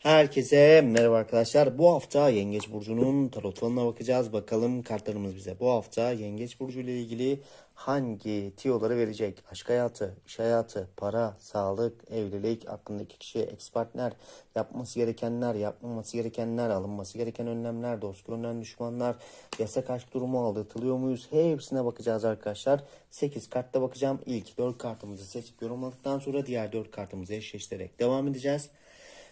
Herkese merhaba arkadaşlar. Bu hafta Yengeç Burcu'nun tarot bakacağız. Bakalım kartlarımız bize bu hafta Yengeç Burcu ile ilgili hangi tiyoları verecek? Aşk hayatı, iş hayatı, para, sağlık, evlilik, aklındaki kişi, ex partner, yapması gerekenler, yapmaması gerekenler, alınması gereken önlemler, dost görünen düşmanlar, yasak aşk durumu aldatılıyor muyuz? Hepsine bakacağız arkadaşlar. 8 kartta bakacağım. İlk 4 kartımızı seçip yorumladıktan sonra diğer 4 kartımızı eşleştirerek devam edeceğiz.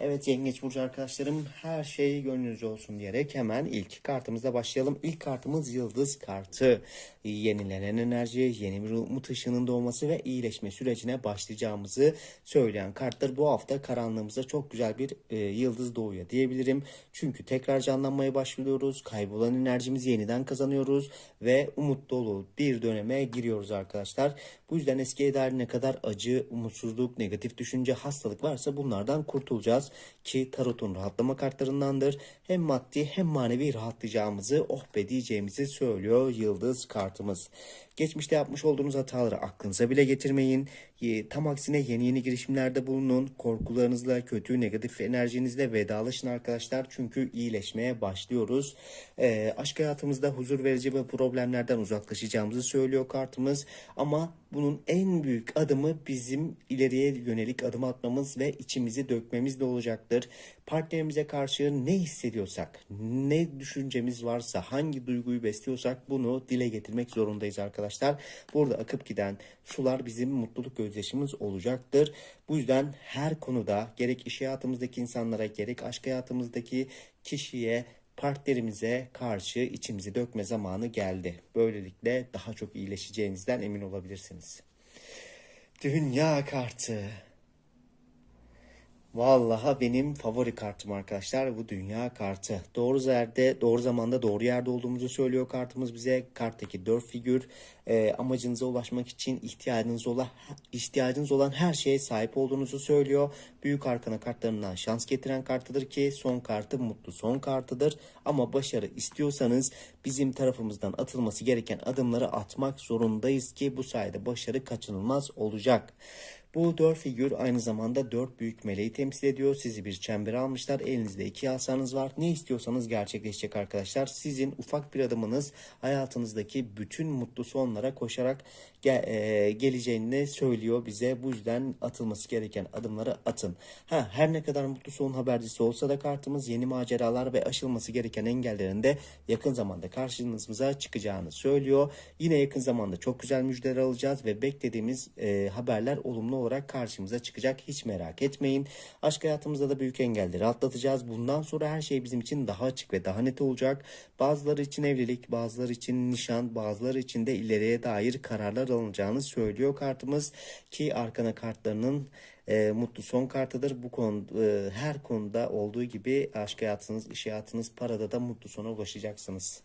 Evet Yengeç Burcu arkadaşlarım her şey gönlünüzce olsun diyerek hemen ilk kartımızla başlayalım. İlk kartımız Yıldız kartı. Yenilenen enerji, yeni bir umut ışığının doğması ve iyileşme sürecine başlayacağımızı söyleyen karttır. Bu hafta karanlığımıza çok güzel bir e, yıldız doğuyor diyebilirim. Çünkü tekrar canlanmaya başlıyoruz. Kaybolan enerjimizi yeniden kazanıyoruz ve umut dolu bir döneme giriyoruz arkadaşlar. Bu yüzden eskiye dair ne kadar acı, umutsuzluk, negatif düşünce, hastalık varsa bunlardan kurtulacağız ki tarotun rahatlama kartlarındandır. Hem maddi hem manevi rahatlayacağımızı, oh be diyeceğimizi söylüyor yıldız kartımız. Geçmişte yapmış olduğunuz hataları aklınıza bile getirmeyin. Tam aksine yeni yeni girişimlerde bulunun. Korkularınızla, kötü negatif enerjinizle vedalaşın arkadaşlar. Çünkü iyileşmeye başlıyoruz. Ee, aşk hayatımızda huzur verici ve problemlerden uzaklaşacağımızı söylüyor kartımız. Ama bunun en büyük adımı bizim ileriye yönelik adım atmamız ve içimizi dökmemiz de olacaktır. Partnerimize karşı ne hissediyorsak, ne düşüncemiz varsa, hangi duyguyu besliyorsak bunu dile getirmek zorundayız arkadaşlar. Burada akıp giden sular bizim mutluluk gözyaşımız olacaktır. Bu yüzden her konuda gerek iş hayatımızdaki insanlara gerek aşk hayatımızdaki kişiye partnerimize karşı içimizi dökme zamanı geldi. Böylelikle daha çok iyileşeceğinizden emin olabilirsiniz. Dünya kartı. Vallahi benim favori kartım arkadaşlar bu dünya kartı. Doğru yerde, doğru zamanda, doğru yerde olduğumuzu söylüyor kartımız bize. Karttaki dört figür e, amacınıza ulaşmak için ihtiyacınız olan ihtiyacınız olan her şeye sahip olduğunuzu söylüyor. Büyük arkana kartlarından şans getiren kartıdır ki son kartı mutlu son kartıdır. Ama başarı istiyorsanız bizim tarafımızdan atılması gereken adımları atmak zorundayız ki bu sayede başarı kaçınılmaz olacak. Bu dört figür aynı zamanda dört büyük meleği temsil ediyor. Sizi bir çembere almışlar. Elinizde iki asanız var. Ne istiyorsanız gerçekleşecek arkadaşlar. Sizin ufak bir adımınız hayatınızdaki bütün mutlu sonlara koşarak ge- e, geleceğini söylüyor bize. Bu yüzden atılması gereken adımları atın. Ha, her ne kadar mutlu son habercisi olsa da kartımız yeni maceralar ve aşılması gereken engellerin de yakın zamanda karşınıza çıkacağını söylüyor. Yine yakın zamanda çok güzel müjdeler alacağız ve beklediğimiz e, haberler olumlu olarak karşımıza çıkacak. Hiç merak etmeyin. Aşk hayatımızda da büyük engelleri atlatacağız. Bundan sonra her şey bizim için daha açık ve daha net olacak. Bazıları için evlilik, bazıları için nişan, bazıları için de ileriye dair kararlar alınacağını söylüyor kartımız ki arkana kartlarının e, mutlu son kartıdır. Bu konu e, her konuda olduğu gibi aşk hayatınız, iş hayatınız, parada da mutlu sona ulaşacaksınız.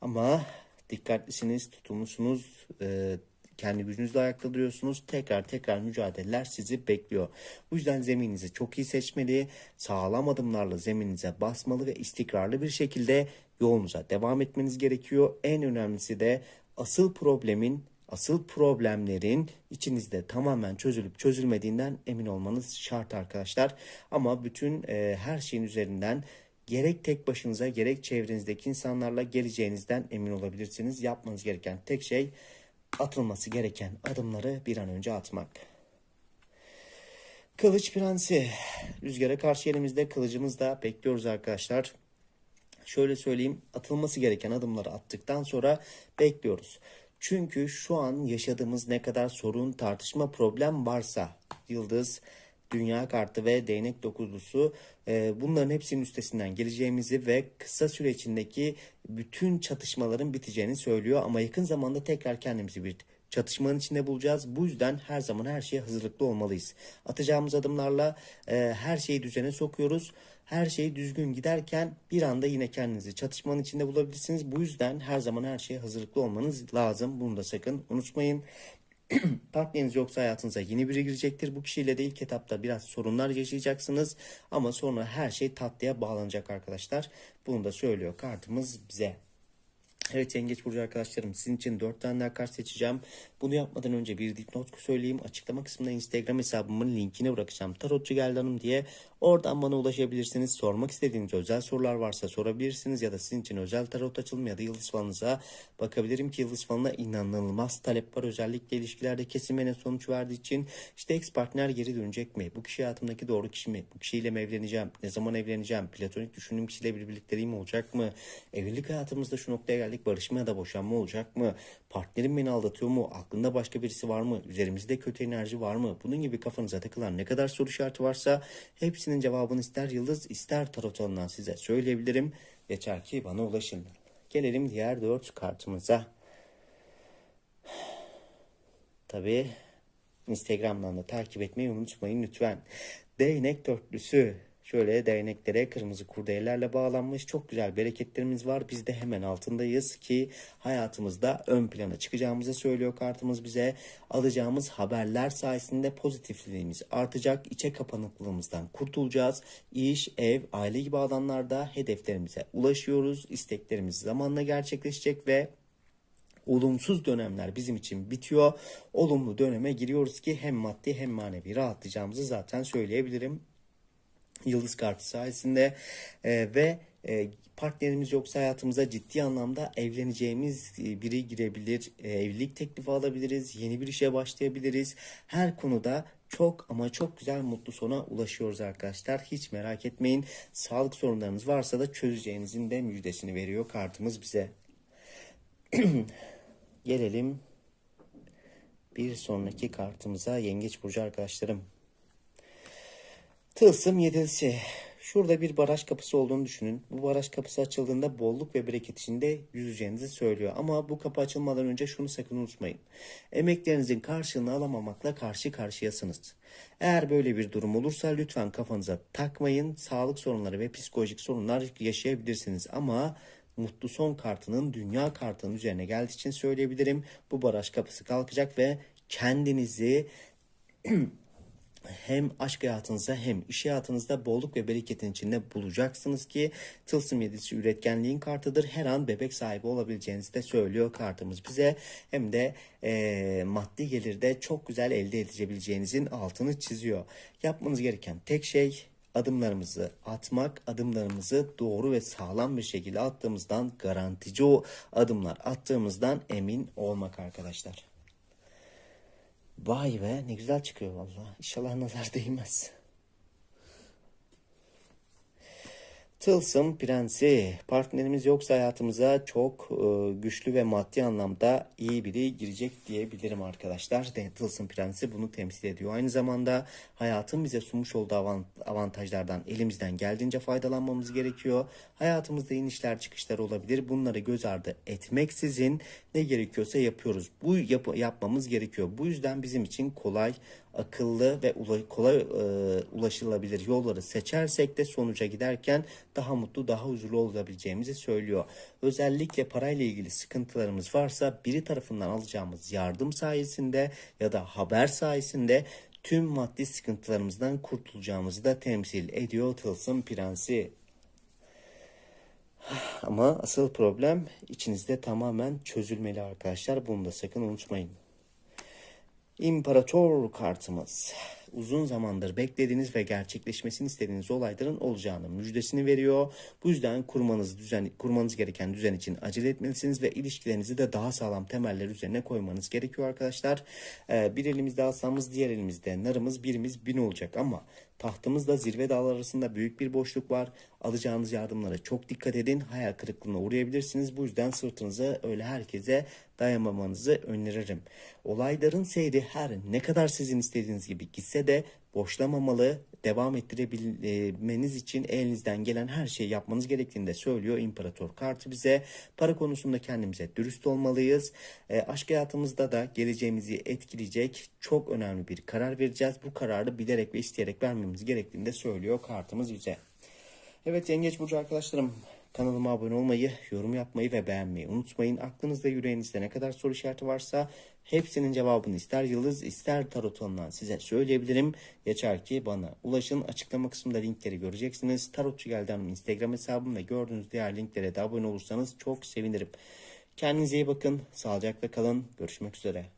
Ama dikkatlisiniz, tutumlusunuz, e, kendi gücünüzle ayakta duruyorsunuz. Tekrar tekrar mücadeleler sizi bekliyor. Bu yüzden zemininizi çok iyi seçmeli, sağlam adımlarla zemininize basmalı ve istikrarlı bir şekilde yolunuza devam etmeniz gerekiyor. En önemlisi de asıl problemin Asıl problemlerin içinizde tamamen çözülüp çözülmediğinden emin olmanız şart arkadaşlar. Ama bütün e, her şeyin üzerinden gerek tek başınıza gerek çevrenizdeki insanlarla geleceğinizden emin olabilirsiniz. Yapmanız gereken tek şey atılması gereken adımları bir an önce atmak. Kılıç Prensi. Rüzgara karşı elimizde kılıcımız da bekliyoruz arkadaşlar. Şöyle söyleyeyim atılması gereken adımları attıktan sonra bekliyoruz. Çünkü şu an yaşadığımız ne kadar sorun, tartışma, problem varsa yıldız, dünya kartı ve değnek dokuzlusu e, bunların hepsinin üstesinden geleceğimizi ve kısa süre içindeki bütün çatışmaların biteceğini söylüyor. Ama yakın zamanda tekrar kendimizi bir çatışmanın içinde bulacağız. Bu yüzden her zaman her şeye hazırlıklı olmalıyız. Atacağımız adımlarla e, her şeyi düzene sokuyoruz. Her şey düzgün giderken bir anda yine kendinizi çatışmanın içinde bulabilirsiniz. Bu yüzden her zaman her şeye hazırlıklı olmanız lazım. Bunu da sakın unutmayın. Partneriniz yoksa hayatınıza yeni biri girecektir. Bu kişiyle de ilk etapta biraz sorunlar yaşayacaksınız. Ama sonra her şey tatlıya bağlanacak arkadaşlar. Bunu da söylüyor kartımız bize. Evet Yengeç Burcu arkadaşlarım sizin için 4 tane daha kart seçeceğim. Bunu yapmadan önce bir dipnot söyleyeyim. Açıklama kısmında Instagram hesabımın linkini bırakacağım. Tarotçu geldi hanım diye. Oradan bana ulaşabilirsiniz. Sormak istediğiniz özel sorular varsa sorabilirsiniz. Ya da sizin için özel tarot açılımı ya da yıldız falınıza bakabilirim ki yıldız falına inanılmaz talep var. Özellikle ilişkilerde kesilmene sonuç verdiği için işte ex partner geri dönecek mi? Bu kişi hayatımdaki doğru kişi mi? Bu kişiyle mi evleneceğim? Ne zaman evleneceğim? Platonik düşündüğüm kişiyle bir birlikteliğim olacak mı? Evlilik hayatımızda şu noktaya geldik. Barışma ya da boşanma olacak mı? Partnerim beni aldatıyor mu? Aklında başka birisi var mı? Üzerimizde kötü enerji var mı? Bunun gibi kafanıza takılan ne kadar soru işareti varsa hepsinin cevabını ister yıldız ister tarot alanından size söyleyebilirim. Yeter ki bana ulaşın. Gelelim diğer dört kartımıza. Tabii Instagram'dan da takip etmeyi unutmayın lütfen. Değnek dörtlüsü. Şöyle değneklere kırmızı kurdelelerle bağlanmış çok güzel bereketlerimiz var. Biz de hemen altındayız ki hayatımızda ön plana çıkacağımızı söylüyor kartımız bize. Alacağımız haberler sayesinde pozitifliğimiz artacak. İçe kapanıklığımızdan kurtulacağız. İş, ev, aile gibi alanlarda hedeflerimize ulaşıyoruz. İsteklerimiz zamanla gerçekleşecek ve olumsuz dönemler bizim için bitiyor. Olumlu döneme giriyoruz ki hem maddi hem manevi rahatlayacağımızı zaten söyleyebilirim. Yıldız kartı sayesinde e, ve e, partnerimiz yoksa hayatımıza ciddi anlamda evleneceğimiz e, biri girebilir, e, evlilik teklifi alabiliriz, yeni bir işe başlayabiliriz. Her konuda çok ama çok güzel mutlu sona ulaşıyoruz arkadaşlar. Hiç merak etmeyin. Sağlık sorunlarınız varsa da çözeceğinizin de müjdesini veriyor kartımız bize. Gelelim bir sonraki kartımıza Yengeç Burcu arkadaşlarım. Tılsım yedilisi. Şurada bir baraj kapısı olduğunu düşünün. Bu baraj kapısı açıldığında bolluk ve bereket içinde yüzeceğinizi söylüyor. Ama bu kapı açılmadan önce şunu sakın unutmayın. Emeklerinizin karşılığını alamamakla karşı karşıyasınız. Eğer böyle bir durum olursa lütfen kafanıza takmayın. Sağlık sorunları ve psikolojik sorunlar yaşayabilirsiniz. Ama mutlu son kartının dünya kartının üzerine geldiği için söyleyebilirim. Bu baraj kapısı kalkacak ve kendinizi hem aşk hayatınızda hem iş hayatınızda bolluk ve bereketin içinde bulacaksınız ki tılsım yedisi üretkenliğin kartıdır. Her an bebek sahibi olabileceğinizi de söylüyor kartımız bize. Hem de e, maddi gelirde çok güzel elde edebileceğinizin altını çiziyor. Yapmanız gereken tek şey adımlarımızı atmak, adımlarımızı doğru ve sağlam bir şekilde attığımızdan garantici o adımlar attığımızdan emin olmak arkadaşlar. Vay be ne güzel çıkıyor valla. İnşallah nazar değmez. Tılsım Prensi. Partnerimiz yoksa hayatımıza çok e, güçlü ve maddi anlamda iyi biri girecek diyebilirim arkadaşlar. De, Tılsım Prensi bunu temsil ediyor. Aynı zamanda hayatın bize sunmuş olduğu avant, avantajlardan elimizden geldiğince faydalanmamız gerekiyor. Hayatımızda inişler çıkışlar olabilir. Bunları göz ardı etmeksizin ne gerekiyorsa yapıyoruz. Bu yap yapmamız gerekiyor. Bu yüzden bizim için kolay akıllı ve kolay e, ulaşılabilir yolları seçersek de sonuca giderken daha mutlu, daha huzurlu olabileceğimizi söylüyor. Özellikle parayla ilgili sıkıntılarımız varsa biri tarafından alacağımız yardım sayesinde ya da haber sayesinde tüm maddi sıkıntılarımızdan kurtulacağımızı da temsil ediyor Tılsım Prensi. Ama asıl problem içinizde tamamen çözülmeli arkadaşlar. Bunu da sakın unutmayın. İmparator kartımız uzun zamandır beklediğiniz ve gerçekleşmesini istediğiniz olayların olacağını müjdesini veriyor. Bu yüzden kurmanız düzen kurmanız gereken düzen için acele etmelisiniz ve ilişkilerinizi de daha sağlam temeller üzerine koymanız gerekiyor arkadaşlar. Ee, bir elimizde aslanımız, diğer elimizde narımız, birimiz bin olacak ama Tahtımızda zirve dağlar arasında büyük bir boşluk var. Alacağınız yardımlara çok dikkat edin. Hayal kırıklığına uğrayabilirsiniz. Bu yüzden sırtınızı öyle herkese dayamamanızı öneririm. Olayların seyri her ne kadar sizin istediğiniz gibi gitse de boşlamamalı, devam ettirebilmeniz için elinizden gelen her şeyi yapmanız gerektiğini de söylüyor İmparator kartı bize. Para konusunda kendimize dürüst olmalıyız. E, aşk hayatımızda da geleceğimizi etkileyecek çok önemli bir karar vereceğiz. Bu kararı bilerek ve isteyerek vermemiz gerektiğini de söylüyor kartımız bize. Evet Yengeç Burcu arkadaşlarım kanalıma abone olmayı, yorum yapmayı ve beğenmeyi unutmayın. Aklınızda yüreğinizde ne kadar soru işareti varsa hepsinin cevabını ister yıldız ister tarot alanından size söyleyebilirim. Yeter ki bana ulaşın. Açıklama kısmında linkleri göreceksiniz. Tarotçu Geldi Hanım Instagram hesabım ve gördüğünüz diğer linklere de abone olursanız çok sevinirim. Kendinize iyi bakın. Sağlıcakla kalın. Görüşmek üzere.